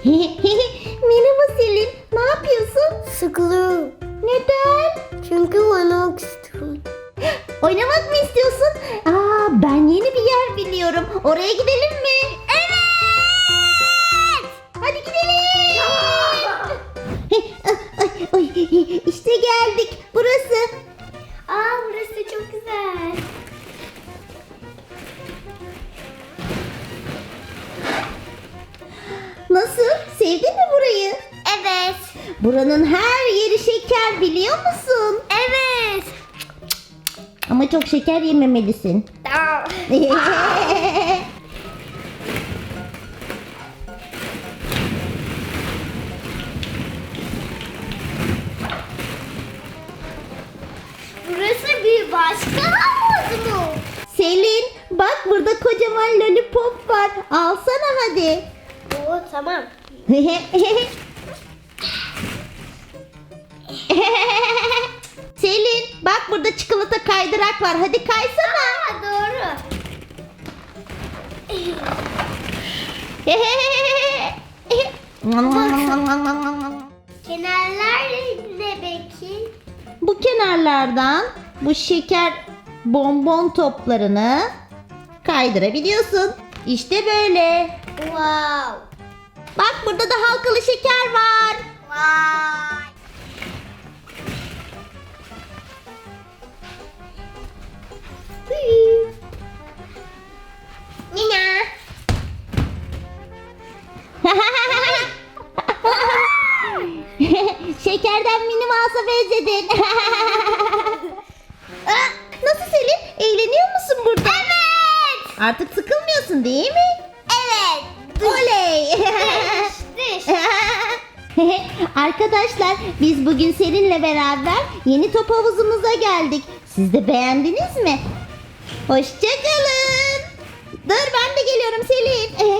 Merhaba Selin. Ne yapıyorsun? Sıkılıyorum. Neden? Çünkü oynamak istiyorum. Oynamak mı istiyorsun? Aa, ben yeni bir yer biliyorum. Oraya gidelim mi? Nasıl? Sevdin mi burayı? Evet. Buranın her yeri şeker biliyor musun? Evet. Ama çok şeker yememelisin. Burası bir başka havuz mu? Selin bak burada kocaman lollipop var. Alsana hadi. Tamam. Selin bak burada çikolata kaydırak var. Hadi kaysana. Aa doğru. Kenarlar ne peki? bu kenarlardan bu şeker bonbon toplarını kaydırabiliyorsun. İşte böyle. Wow. Bak burada da halkalı şeker var. Vay. Nina. Şekerden mini mouse'a benzedin. Aa, Nasıl Selin? Eğleniyor musun burada? Evet. Artık sıkılmıyorsun değil mi? Arkadaşlar biz bugün Serin'le beraber yeni top havuzumuza geldik. Siz de beğendiniz mi? Hoşçakalın. Dur ben de geliyorum Selin.